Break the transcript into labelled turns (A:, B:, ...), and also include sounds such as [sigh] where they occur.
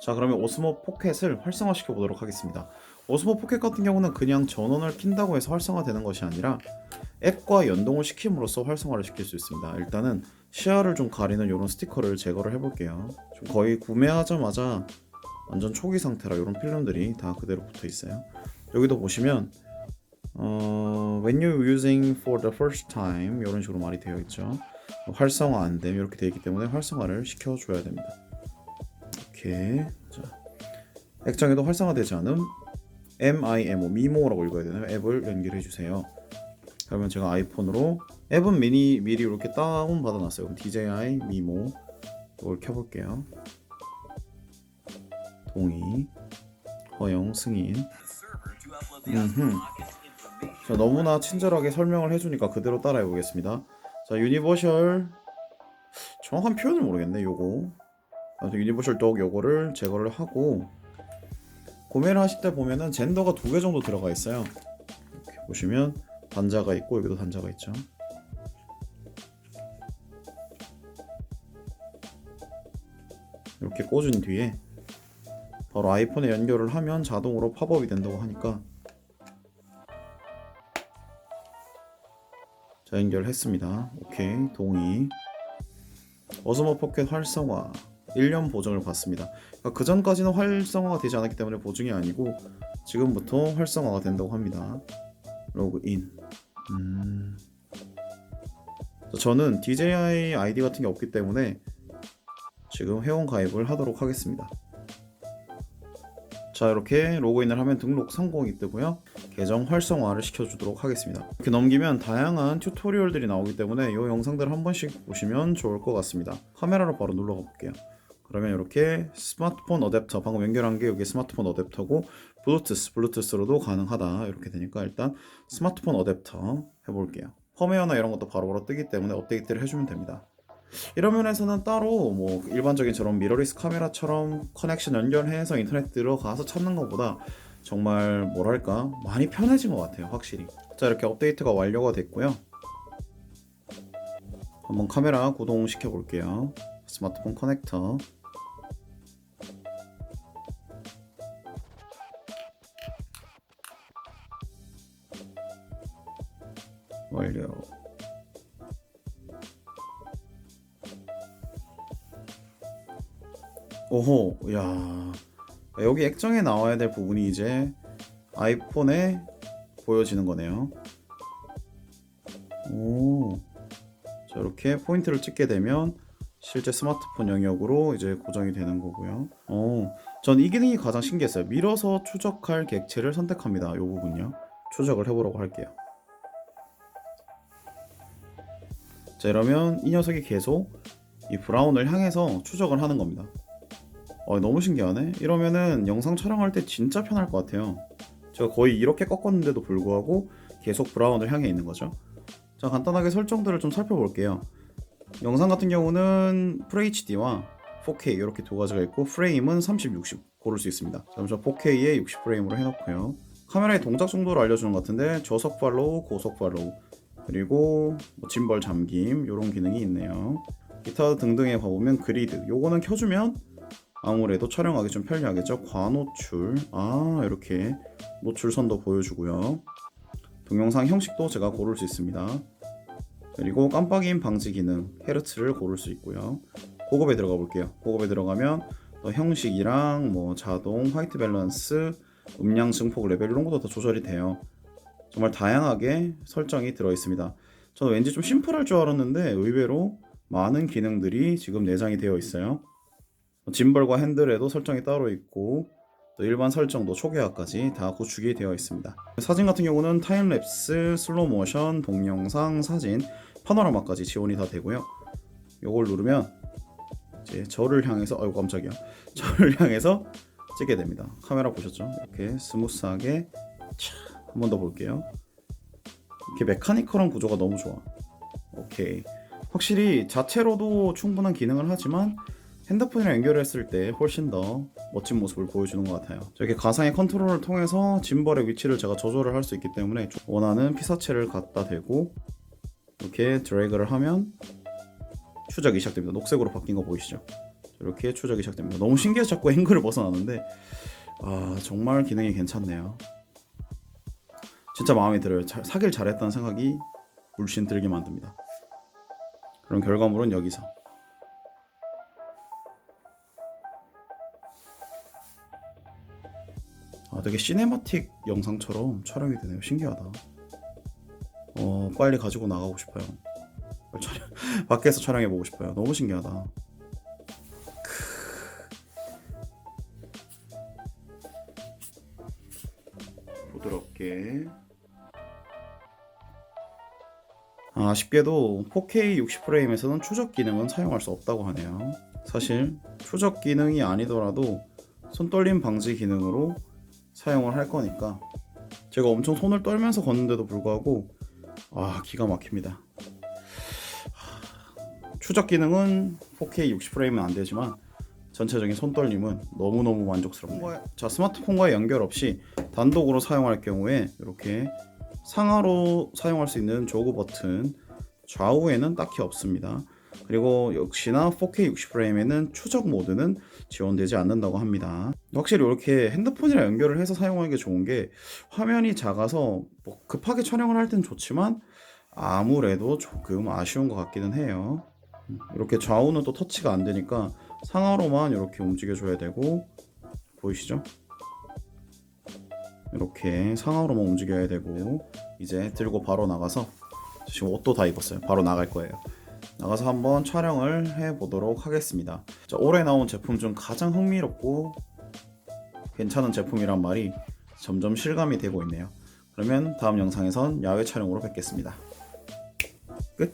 A: 자 그러면 오스모 포켓을 활성화시켜 보도록 하겠습니다. 오스모 포켓 같은 경우는 그냥 전원을 킨다고 해서 활성화되는 것이 아니라 앱과 연동을 시킴으로써 활성화를 시킬 수 있습니다. 일단은 시야를 좀 가리는 이런 스티커를 제거를 해볼게요. 지금 거의 구매하자마자 완전 초기 상태라 이런 필름들이 다 그대로 붙어 있어요. 여기도 보시면 어, when you using for the first time 이런 식으로 말이 되어 있죠. 활성화 안 됨 이렇게 되어 있기 때문에 활성화를 시켜줘야 됩니다. 이렇게 자, 액정에도 활성화되지 않은 MIMO 미모라고 읽어야 되나요? 앱을 연결해 주세요. 그러면 제가 아이폰으로 앱은 미니 미리 이렇게 다운 받아놨어요. 그럼 DJI 미모 이걸 켜볼게요. 동의, 허용, 승인. 음흠. 자, 너무나 친절하게 설명을 해주니까 그대로 따라해 보겠습니다. 자, 유니버셜 정확한 표현을 모르겠네. 요거 유니버셜 독 요거를 제거를 하고 구매를 하실 때 보면은 젠더가 두 개 정도 들어가 있어요. 이렇게 보시면 단자가 있고 여기도 단자가 있죠. 이렇게 꽂은 뒤에 바로 아이폰에 연결을 하면 자동으로 팝업이 된다고 하니까 자 연결했습니다. 오케이 동의. 어스모 포켓 활성화 1년 보증을 받습니다. 그러니까 그 전까지는 활성화가 되지 않았기 때문에 보증이 아니고 지금부터 활성화가 된다고 합니다. 로그인. 음. 저는 DJI 아이디 같은 게 없기 때문에 지금 회원 가입을 하도록 하겠습니다. 자 이렇게 로그인을 하면 등록 성공이 뜨고요. 계정 활성화를 시켜주도록 하겠습니다. 이렇게 넘기면 다양한 튜토리얼들이 나오기 때문에 이 영상들을 한 번씩 보시면 좋을 것 같습니다. 카메라로 바로 눌러가 볼게요. 그러면 이렇게 스마트폰 어댑터 방금 연결한 게 여기 스마트폰 어댑터고 블루투스 블루투스로도 가능하다. 이렇게 되니까 일단 스마트폰 어댑터 해볼게요. 펌웨어나 이런 것도 바로바로 뜨기 때문에 업데이트를 해주면 됩니다. 이런 면에서는 따로 뭐 일반적인 저런 미러리스 카메라처럼 커넥션 연결해서 인터넷 들어가서 찾는 것보다 정말 뭐랄까? 많이 편해진 것 같아요 확실히. 자 이렇게 업데이트가 완료가 됐고요. 한번 카메라 구동시켜 볼게요. 스마트폰 커넥터 완료 오호 야. 여기 액정에 나와야 될 부분이 이제 아이폰에 보여지는 거네요. 오. 자, 이렇게 포인트를 찍게 되면 실제 스마트폰 영역으로 이제 고정이 되는 거고요. 어, 전 이 기능이 가장 신기했어요. 밀어서 추적할 객체를 선택합니다. 이 부분요. 추적을 해보려고 할게요 자 이러면 이 녀석이 계속 이 브라운을 향해서 추적을 하는 겁니다 어, 너무 신기하네. 이러면은 영상 촬영할 때 진짜 편할 것 같아요. 제가 거의 이렇게 꺾었는데도 불구하고 계속 브라운을 향해 있는 거죠. 자, 간단하게 설정들을 좀 살펴볼게요. 영상 같은 경우는 FHD와 4K 이렇게 두 가지가 있고 프레임은 30, 60 고를 수 있습니다. 저 4K에 60 프레임으로 해놓고요. 카메라의 동작 정도를 알려주는 것 같은데 저속 팔로우, 고속 팔로우 그리고 뭐 짐벌 잠김 이런 기능이 있네요. 기타 등등에 가보면 그리드 요거는 켜주면 아무래도 촬영하기 좀 편리하겠죠. 과노출. 아, 이렇게 노출선도 보여주고요. 동영상 형식도 제가 고를 수 있습니다. 그리고 깜빡임 방지 기능, 헤르츠를 고를 수 있고요. 고급에 들어가 볼게요. 고급에 들어가면 또 형식이랑 뭐 자동, 화이트 밸런스, 음량 증폭 레벨 이런 것도 다 조절이 돼요. 정말 다양하게 설정이 들어 있습니다. 저는 왠지 좀 심플할 줄 알았는데 의외로 많은 기능들이 지금 내장이 되어 있어요. 짐벌과 핸들에도 설정이 따로 있고 또 일반 설정도 초기화까지 다 구축이 되어 있습니다. 사진 같은 경우는 타임랩스, 슬로우 모션, 동영상, 사진, 파노라마까지 지원이 다 되고요. 이걸 누르면 이제 저를 향해서 아이고 깜짝이야. 저를 향해서 찍게 됩니다. 카메라 보셨죠? 이렇게 스무스하게 한 번 더 볼게요. 이렇게 메카니컬한 구조가 너무 좋아. 오케이. 확실히 자체로도 충분한 기능을 하지만 핸드폰이랑 연결했을 때 훨씬 더 멋진 모습을 보여주는 것 같아요. 이렇게 가상의 컨트롤을 통해서 짐벌의 위치를 제가 조절을 할 수 있기 때문에 원하는 피사체를 갖다 대고 이렇게 드래그를 하면 추적이 시작됩니다. 녹색으로 바뀐 거 보이시죠? 이렇게 추적이 시작됩니다. 너무 신기해서 자꾸 [laughs] 앵글을 벗어나는데 아 정말 기능이 괜찮네요. 진짜 마음에 들어요. 잘, 사길 잘했다는 생각이 물씬 들게 만듭니다. 그럼 결과물은 여기서 아 되게 시네마틱 영상처럼 촬영이 되네요. 신기하다. 어 빨리 가지고 나가고 싶어요. 촬영 [laughs] 밖에서 촬영해 보고 싶어요. 너무 신기하다. 부드럽게 아, 아쉽게도 4K 60프레임에서는 추적 기능은 사용할 수 없다고 하네요. 사실 추적 기능이 아니더라도 손떨림 방지 기능으로 사용을 할 거니까 제가 엄청 손을 떨면서 걷는데도 불구하고 아 기가 막힙니다. 하, 추적 기능은 4K 60프레임은 안 되지만 전체적인 손떨림은 너무너무 만족스럽네요. 자 스마트폰과의 연결 없이 단독으로 사용할 경우에 이렇게 상하로 사용할 수 있는 조그 버튼 좌우에는 딱히 없습니다. 그리고 역시나 4K 60프레임에는 추적 모드는 지원되지 않는다고 합니다. 확실히 이렇게 핸드폰이랑 연결을 해서 사용하는 게 좋은 게 화면이 작아서 뭐 급하게 촬영을 할 땐 좋지만 아무래도 조금 아쉬운 것 같기는 해요. 음, 이렇게 좌우는 또 터치가 안 되니까 상하로만 이렇게 움직여줘야 되고 보이시죠? 이렇게 상하로만 움직여야 되고 이제 들고 바로 나가서 지금 옷도 다 입었어요. 바로 나갈 거예요. 나가서 한번 촬영을 해 보도록 하겠습니다. 자, 올해 나온 제품 중 가장 흥미롭고 괜찮은 제품이란 말이 점점 실감이 되고 있네요. 그러면 다음 영상에선 야외 촬영으로 뵙겠습니다. 끝.